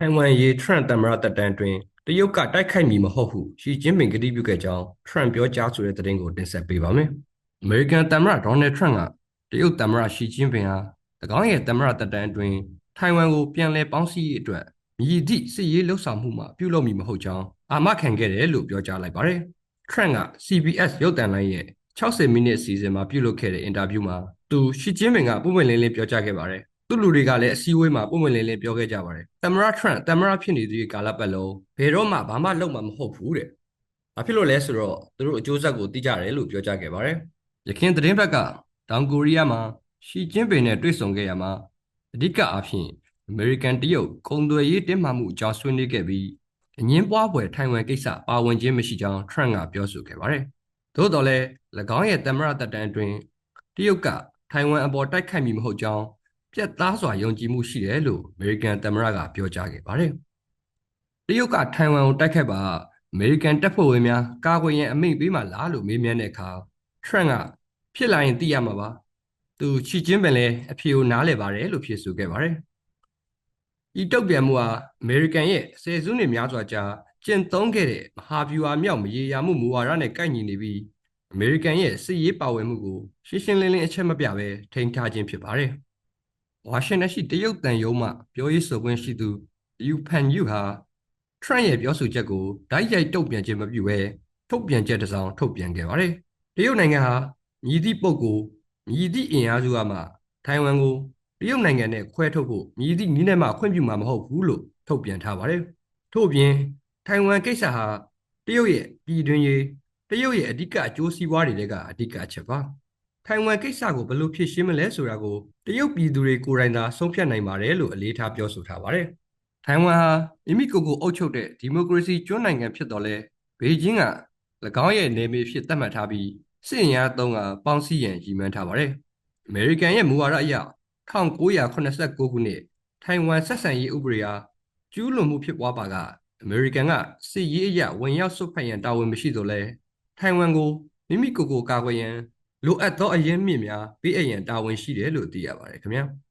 ထိုင်ဝမ်ရေးထရန့်သမ္မတတက်တန်းတွင်တရုတ်ကတိုက်ခိုက်မည်မဟုတ်ဟုရှီကျင်းပင်ကတိပြုခဲ့ကြောင်းထရန့်ပြောကြားဆိုတဲ့သတင်းကိုတင်ဆက်ပေးပါမယ်။အမေရိကန်သမ္မတဒေါ်နယ်ထရန့်ကတရုတ်သမ္မတရှီကျင်းပင်ဟာ၎င်းရဲ့သမ္မတတက်တန်းတွင်ထိုင်ဝမ်ကိုပြန်လည်ပေါင်းစည်းရေးအတွက်မြည်သည့်စစ်ရေးလှုပ်ဆောင်မှုမှာပြုလုပ်မည်မဟုတ်ကြောင်းအာမခံခဲ့တယ်လို့ပြောကြားလိုက်ပါတယ်။ Trent က CBS ရုပ်သံလိုင်းရဲ့60မိနစ်အစီအစဉ်မှာပြုလုပ်ခဲ့တဲ့အင်တာဗျူးမှာသူရှီကျင်းပင်ကပုံမှန်လင်းလင်းပြောကြားခဲ့ပါတယ် သူ့လူတွေကလည်းအစည်းအဝေးမှာပုံမှန်လင်းလင်းပြောခဲ့ကြပါတယ်သမ္မတထရန့်သမ္မတဖြစ်နေသူကာလပတ်လုံးဘယ်တော့မှဘာမှလုပ်မှာမဟုတ်ဘူးတဲ့ဘာဖြစ်လို့လဲဆိုတော့သူတို့အကျိုးဆက်ကိုသိကြတယ်လို့ပြောကြားခဲ့ပါတယ်ရခင်သတင်းဘက်ကတောင်ကိုရီးယားမှာရှီကျင်းပင်နဲ့တွေ့ဆုံခဲ့ရမှာအဓိကအားဖြင့်အမေရိကန်တရုတ်ကုန်သွယ်ရေးတင်းမာမှုအကြောင်းဆွေးနွေးခဲ့ပြီးအငင်းပွားပွဲထိုင်ဝမ်ကိစ္စပါဝင်ခြင်းမရှိကြောင်းထရန့်ကပြောဆိုခဲ့ပါတယ်သို့တော်လည်း၎င်းရဲ့သမ္မတတပ်တန်းတွင်တရုတ်ကထိုင်ဝမ်အပေါ်တိုက်ခိုက်မည်မဟုတ်ကြောင်း ပြတ်သားစွာယုံကြည်မှုရှိတယ်လို့အမေရိကန်သမ္မတကပြောကြားခဲ့ပါတယ်။တရုတ်ကထိုင်ဝမ်ကိုတိုက်ခိုက်ပါအမေရိကန်တပ်ဖွဲ့ဝင်များကာကွယ်ရန်အမိန့်ပေးမှလားလို့မေးမြန်းတဲ့အခါထရန့်ကဖြစ်လာရင်သိရမှာပါ။သူချီချင်းပင်လည်းအဖြေကိုနားလည်ပါတယ်လို့ဖြေဆိုခဲ့ပါတယ်။ဤတုတ်ပြန်မှုဟာအမေရိကန်ရဲ့ဆယ်စုနှစ်များစွာကြာကျင့်သုံးခဲ့တဲ့မဟာဗျူဟာမြောက်မရေရာမှုမူဝါဒနဲ့ကိုက်ညီနေပြီးအမေရိကန်ရဲ့စစ်ရေးပါဝင်မှုကိုရှင်းရှင်းလင်းလင်းအချက်မပြဘဲထိန်းထားခြင်းဖြစ်ပါတယ်။ ဝါရှင်တန်ရှိတရုတ်တန်ယုံမှပြောရေးဆိုခွင့်ရှိသူယူဖန်ယူဟာထရန့်ရဲ့ပြောဆိုချက်ကိုဓာတ်ရိုက်တုတ်ပြန်ခြင်းမပြုဘဲထုတ်ပြန်ချက်တစ်စောင်ထုတ်ပြန်ခဲ့ပါတယ်။တရုတ်နိုင်ငံဟာမြည်သည့်ပုဂ္ဂိုလ်မြည်သည့်အင်အားစုကမှထိုင်ဝမ်ကိုတရုတ်နိုင်ငံနဲ့ခွဲထုတ်ဖို့မြည်သည့်နည်းနဲ့မှခွင့်ပြုမှာမဟုတ်ဘူးလို့ထုတ်ပြန်ထားပါတယ်။ထို့ပြင်ထိုင်ဝမ်ကိစ္စဟာတရုတ်ရဲ့ပြည်တွင်းရေးတရုတ်ရဲ့အဓိကအကျိုးစီးပွားတွေလည်းကအဓိကအချက်ပါ ထိုင်ဝမ်ကိစ္စကိုဘယ်လိုဖြေရှင်းမလဲဆိုတာကိုတရုတ်ပြည်သူတွေကိုယ်တိုင်သာဆုံးဖြတ်နိုင်ပါတယ်လို့အလေးထားပြောဆိုထားပါတယ်ထိုင်ဝမ်ဟာမိမိကိုယ်ကိုအုပ်ချုပ်တဲ့ဒီမိုကရေစီကျွန်းနိုင်ငံဖြစ်တော်လဲဘေကျင်းက၎င်းရဲ့နယ်မြေဖြစ်သတ်မှတ်ထားပြီးစစ်အင်အားသုံးကပေါင်းစည်းရန်ရည်မှန်းထားပါတယ်အမေရိကန်ရဲ့မူဝါဒအရ1989ခုနှစ်ထိုင်ဝမ်ဆက်ဆံရေးဥပဒေအားကျူးလွန်မှုဖြစ်ပွားပါကအမေရိကန်ကစစ်ရေးအရဝင်ရောက်ဆွတ်ဖက်ရန်တာဝန်မရှိတော့လဲထိုင်ဝမ်ကိုမိမိကိုယ်ကိုကာကွယ်ရန် လိုအပ်သောအရင်းမြစ်များပေးအပ်ရန်တာဝန်ရှိတယ်လို့သိရပါတယ်ခင်ဗျာ။